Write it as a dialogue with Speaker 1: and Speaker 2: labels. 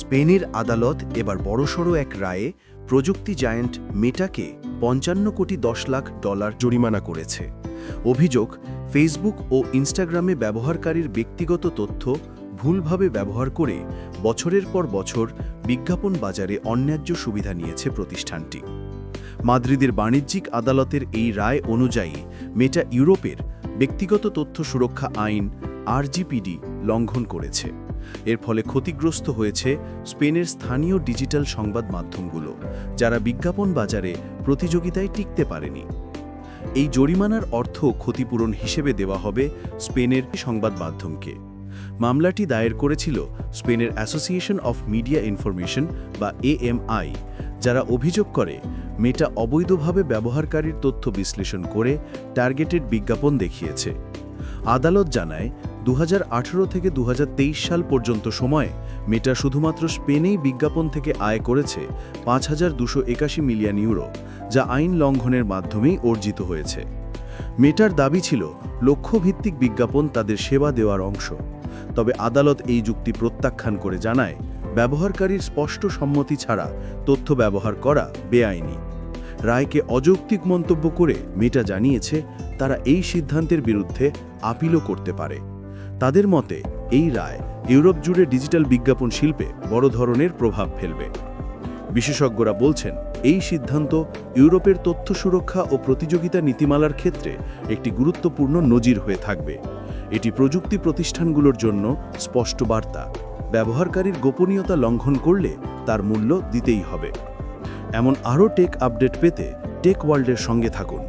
Speaker 1: স্পেনের আদালত এবার বড়সড় এক রায়ে প্রযুক্তি জায়ান্ট মেটাকে পঞ্চান্ন কোটি দশ লাখ ডলার জরিমানা করেছে। অভিযোগ, ফেসবুক ও ইনস্টাগ্রামে ব্যবহারকারীর ব্যক্তিগত তথ্য ভুলভাবে ব্যবহার করে বছরের পর বছর বিজ্ঞাপন বাজারে অন্যায্য সুবিধা নিয়েছে প্রতিষ্ঠানটি। মাদ্রিদের বাণিজ্যিক আদালতের এই রায় অনুযায়ী মেটা ইউরোপের ব্যক্তিগত তথ্য সুরক্ষা আইন, আরজিপিডি লঙ্ঘন করেছে। এর ফলে ক্ষতিগ্রস্ত হয়েছে স্পেনের স্থানীয় ডিজিটাল সংবাদ মাধ্যমগুলো, যারা বিজ্ঞাপন বাজারে প্রতিযোগিতায় টিকতে পারেনি। এই জরিমানার অর্থ ক্ষতিপূরণ হিসেবে দেওয়া হবে স্পেনের সংবাদ মাধ্যমকে। মামলাটি দায়ের করেছিল স্পেনের অ্যাসোসিয়েশন অফ মিডিয়া ইনফরমেশন বা এএমআই, যারা অভিযোগ করে মেটা অবৈধভাবে ব্যবহারকারীর তথ্য বিশ্লেষণ করে টার্গেটেড বিজ্ঞাপন দেখিয়েছে। আদালত জানায় দু হাজার আঠেরো থেকে দুহাজার তেইশ সাল পর্যন্ত সময়ে মেটা শুধুমাত্র স্পেনেই বিজ্ঞাপন থেকে আয় করেছে পাঁচ মিলিয়ন ইউরো, যা আইন লঙ্ঘনের মাধ্যমেই অর্জিত হয়েছে। মেটার দাবি ছিল লক্ষ্যভিত্তিক বিজ্ঞাপন তাদের সেবা দেওয়ার অংশ। তবে আদালত এই যুক্তি প্রত্যাখ্যান করে জানায়, ব্যবহারকারীর স্পষ্ট সম্মতি ছাড়া তথ্য ব্যবহার করা বেআইনি। রায়কে অযৌক্তিক মন্তব্য করে মেটা জানিয়েছে, তারা এই সিদ্ধান্তের বিরুদ্ধে আপিলও করতে পারে। তাদের মতে, এই রায় ইউরোপ জুড়ে ডিজিটাল বিজ্ঞাপন শিল্পে বড় ধরনের প্রভাব ফেলবে। বিশেষজ্ঞরা বলছেন, এই সিদ্ধান্ত ইউরোপের তথ্য সুরক্ষা ও প্রতিযোগিতা নীতিমালার ক্ষেত্রে একটি গুরুত্বপূর্ণ নজির হয়ে থাকবে। এটি প্রযুক্তি প্রতিষ্ঠানগুলোর জন্য স্পষ্ট বার্তা। ব্যবহারকারীর গোপনীয়তা লঙ্ঘন করলে তার মূল্য দিতেই হবে। এমন আরও টেক আপডেট পেতে টেক ওয়ার্ল্ডের সঙ্গে থাকুন।